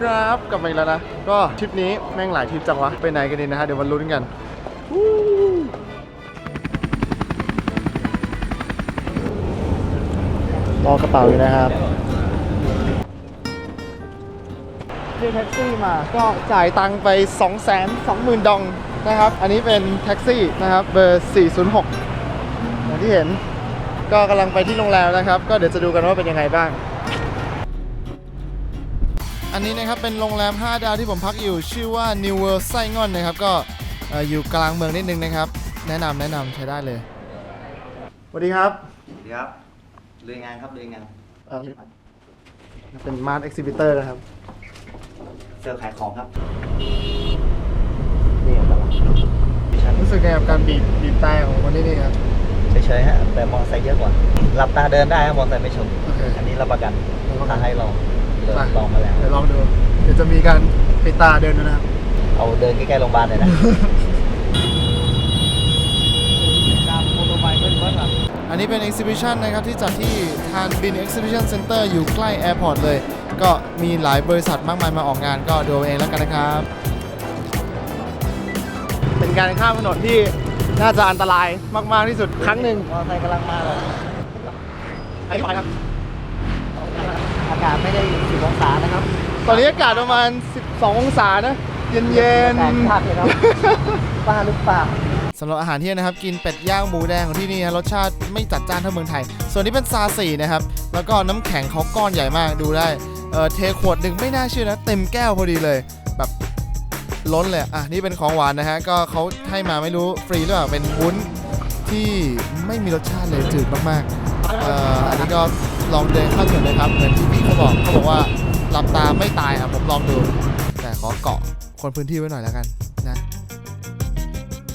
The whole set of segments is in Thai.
ครับกลับมาอีกแล้วนะ ก็ทริปนี้แม่งหลายทริปจังวะ ไปไหนกันดีนะฮะ เดี๋ยวมาลุ้นกันวู้รอกระเป๋าอยู่นะครับเรียกแท็กซี่มา ก็จ่ายตังค์ไป 2 2 0 0 0 0 ดองนะครับ อันนี้เป็นแท็กซี่นะครับ เบอร์ 406 อย่างที่เห็น ก็กำลังไปที่โรงแรมนะครับ ก็เดี๋ยวจะดูกันว่าเป็นยังไงบ้าง อันนี้นะครับเป็นโรงแรม 5 ดาวที่ผมพักอยู่ชื่อว่า New World ไส้งอนนะครับ ก็เอ่ออยู่กลางเมืองนิดนึงนะครับ แนะนำแนะนำใช้ได้เลยสวัสดีครับสวัสดีครับเรียนงานครับเรียนงานเอ่อเป็นมาร์ทเอ็กซิบิเตอร์นะครับเซลล์ขายของครับนี่ตลาดดิฉันรู้สึกไงกับการบีบบีบแต่ของคนที่นี่ครับเฉยๆฮะแต่มอเตอร์ไซค์เยอะกว่าหลับตาเดินได้ฮะมอเตอร์ไซค์ไม่ชนโอเคอันนี้รับประกันรับประกันถ้าให้ลองเดิน ไปลองมาแล้ว เดี๋ยวลองดู เดี๋ยวจะมีการปิดตาเดินด้วยนะครับ เอาเดินใกล้ๆโรงพยาบาลเลยนะ อันนี้เป็น exhibition นะครับที่จัดที่ทานบิน exhibition center อยู่ใกล้ airport เลย ก็มีหลายบริษัทมากมายมาออกงานก็ดูเอาเองแล้วกันนะครับ เป็นการข้ามถนนที่น่าจะอันตรายมาก ๆ ที่สุดครั้งหนึ่งมอเตอร์ไซค์กำลังมาเลยไอ้ครับ อากาศไม่ได้สิบองศานะครับตอนนี้อากาศประมาณ 12 องศานะ เย็นแปลกมากเลยครับบ้าหรือเปล่าสำหรับอาหารเที่ยงนะครับ กินเป็ดย่างหมูแดงของที่นี่นะรสชาติไม่จัดจ้านเท่าเมืองไทย ส่วนนี้เป็นซาสีนะครับ แล้วก็น้ำแข็งเขาก้อนใหญ่มากดูได้เออเทขวดหนึ่งไม่น่าเชื่อนะ เต็มแก้วพอดีเลย แบบล้นเลยอะนี่เป็นของหวานนะฮะก็เขาให้มาไม่รู้ฟรีหรือเปล่าเป็นวุ้นที่ไม่มีรสชาติเลยจืดมากๆเอ่ออันนี้ก็ ลองเดินเข้าถึงเลยครับ เหมือนที่พี่เขาบอกเขาบอกว่าหลับตาไม่ตายอะผมลองดู แต่ขอเกาะคนพื้นที่ไว้หน่อยแล้วกันนะ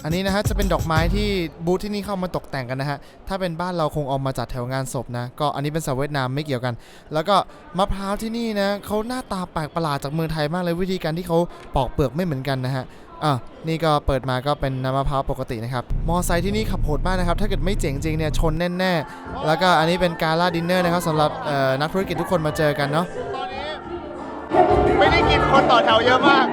อันนี้นะฮะจะเป็นดอกไม้ที่บูธที่นี่เข้ามาตกแต่งกันนะฮะ ถ้าเป็นบ้านเราคงเออกมาจัดแถวงานศพนะ ก็อันนี้เป็นสาวเวียดนามไม่เกี่ยวกัน แล้วก็มะพร้าวที่นี่นะเขาหน้าตาแปลกประหลาดจากเมืองไทยมากเลยวิธีการที่เขาปอกเปลือกไม่เหมือนกันนะฮะ อะนี่ก็เปิดมาก็เป็นน้ำมะพร้าวปกตินะครับ มอไซค์ที่นี่ขับโหดมากนะครับ ถ้าเกิดไม่เจ๋งจริงเนี่ยชนแน่ๆ แล้วก็อันนี้เป็นการล่าดินเนอร์นะครับสำหรับเอ่อนักธุรกิจทุกคนมาเจอกันเนาะ ตอนนี้ ไม่ได้กินคนต่อแถวเยอะมาก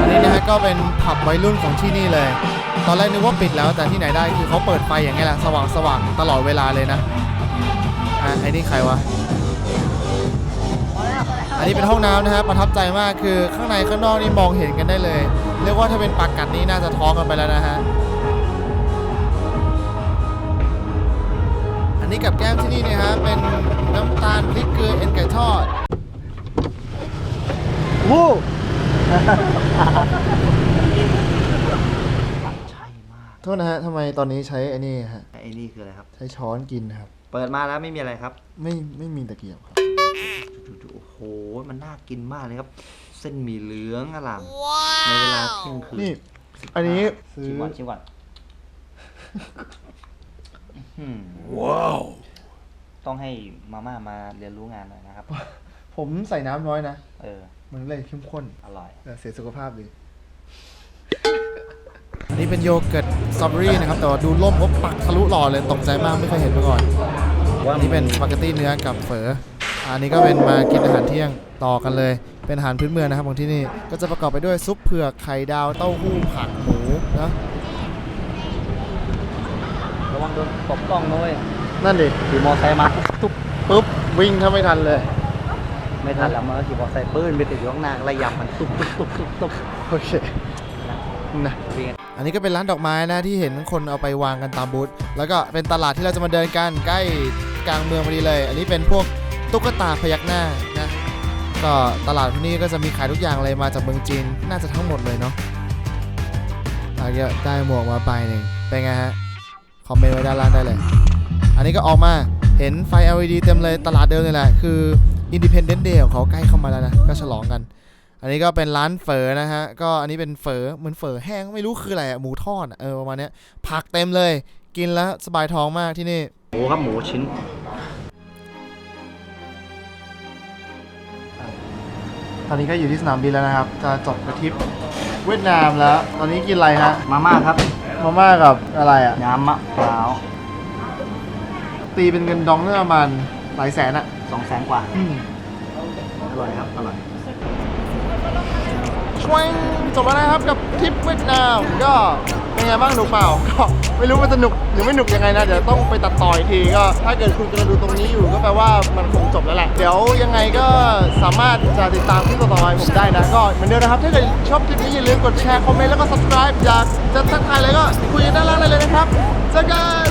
อันนี้นะฮะก็เป็นผับวัยรุ่นของที่นี่เลย ตอนแรกนึกว่าปิดแล้วแต่ที่ไหนได้คือเขาเปิดไฟอย่างเงี้ยแหละสว่างสว่างๆตลอดเวลาเลยนะ อะไอ้นี่ใครวะอั นนี้เป็นห้องน้ำนะฮะประทับใจมากคือข้างในข้างนอกนี่มองเห็นกันได้เลย เรียกว่าถ้าเป็นปากกัดนี่น่าจะท้องกันไปแล้วนะฮะอันนี้กับแก้มที่นี่นะฮะเป็นน้ำตาลพริกเกลือเอ็นไก่ทอดวู้ใช่มากโทษนะฮะทำไมตอนนี้ใช้ไอ้นี่ฮะไอ้นี่คืออะไรครับ ใช้ช้อนกินนะครับ เปิดมาแล้วไม่มีอะไรครับ ไม่ไม่มีตะเกียบครับ ดูๆโอ้โห มันน่ากินมากเลยครับ เส้นหมี่เหลืองอร่ามในเวลาเที่ยงคืนนี่ อันนี้ซื้อชิมก่อนชิมก่อนว้าว ต้องให้มาม่ามาเรียนรู้งานหน่อยนะครับ ผมใส่น้ำน้อยนะ เออ มันเลยเข้มข้นอร่อย แต่เสียสุขภาพดีอันนี้เป็นโยเกิร์ตสตรอเบอรี่นะครับ แต่ว่าดูร่มเขาปักทะลุหล่อเลยตกใจมากไม่เคยเห็นมาก่อนอันนี้เป็นสปาเกตตี้เนื้อกับเฝอ อันนี้ก็เป็นมากินอาหารเที่ยงต่อกันเลย เป็นอาหารพื้นเมืองนะครับของที่นี่ก็จะประกอบไปด้วยซุปเผือกไข่ดาวเต้าหู้ผักหมูนะระวังโดนตบกล้องนะเว้ยนั่นดิขี่มอไซค์มาตุ๊บปุ๊บวิ่งถ้าไม่ทันเลย ไม่ทันแล้วมันก็ขี่มอไซค์ปื้นไปติดอยู่ข้างหน้าไล่ยำมันตุ๊บตุ๊บตุ๊บตุ๊บตุ๊บโอเคนะเรียนอันนี้ก็เป็นร้านดอกไม้นะที่เห็นคนเอาไปวางกันตามบูธแล้วก็เป็นตลาดที่เราจะมาเดินกันใกล้กลางเมืองพอดีเลย อันนี้เป็นพวก ตุ๊กตาพยักหน้านะก็ตลาดที่นี่ก็จะมีขายทุกอย่างเลยมาจากเมืองจีนน่าจะทั้งหมดเลยเนาะแล้วก็ได้หมวกมาใบหนึ่งเป็นไงฮะ คอมเมนต์ไว้ด้านล่างได้เลย อันนี้ก็ออกมาเห็นไฟ LED เต็มเลยตลาดเดิมเลยแหละ คือ Independent Day ของเขาใกล้เข้ามาแล้วนะ ก็ฉลองกัน อันนี้ก็เป็นร้านเฝอนะฮะ ก็อันนี้เป็นเฝอเหมือนเฝอแห้งไม่รู้คืออะไรอะหมูทอดเออประมาณนี้ผักเต็มเลย กินแล้วสบายท้องมากที่นี่หมูครับหมูชิ้น ตอนนี้ก็อยู่ที่สนามบินแล้วนะครับ จะจบทริปเวียดนามแล้ว ตอนนี้กินอะไรฮะ มาม่าครับมาม่ากับอะไรอะ น้ำมะพร้าวตีเป็นเงินดองเนื้อประมาณหลายแสนอะสองแสนกว่าอร่อยครับ อร่อยช่วยจบแล้วนะครับกับทริปเวียดนามก็เป็น ไงบ้างหนุกเปล่าก็ไม่รู้มันสนุกหรือไม่หนุกยังไงนะเดี๋ยวต้องไปตัดต่ออีกทีก็ถ้าเกิดคุณกำลังดูตรงนี้อยู่ก็แปลว่ามันคงจบแล้วแหละเดี๋ยวยังไงก็สามารถจะติดตามที่ต่อไปผมได้นะก็เหมือนเดิมนะครับถ้าเกิดชอบคลิปนี้อย่าลืมกดแชร์คอมเมนต์แล้วก็ subscribe อยากจะทักทายอะไรก็คุยกันด้านล่างได้เลยนะครับเจอกัน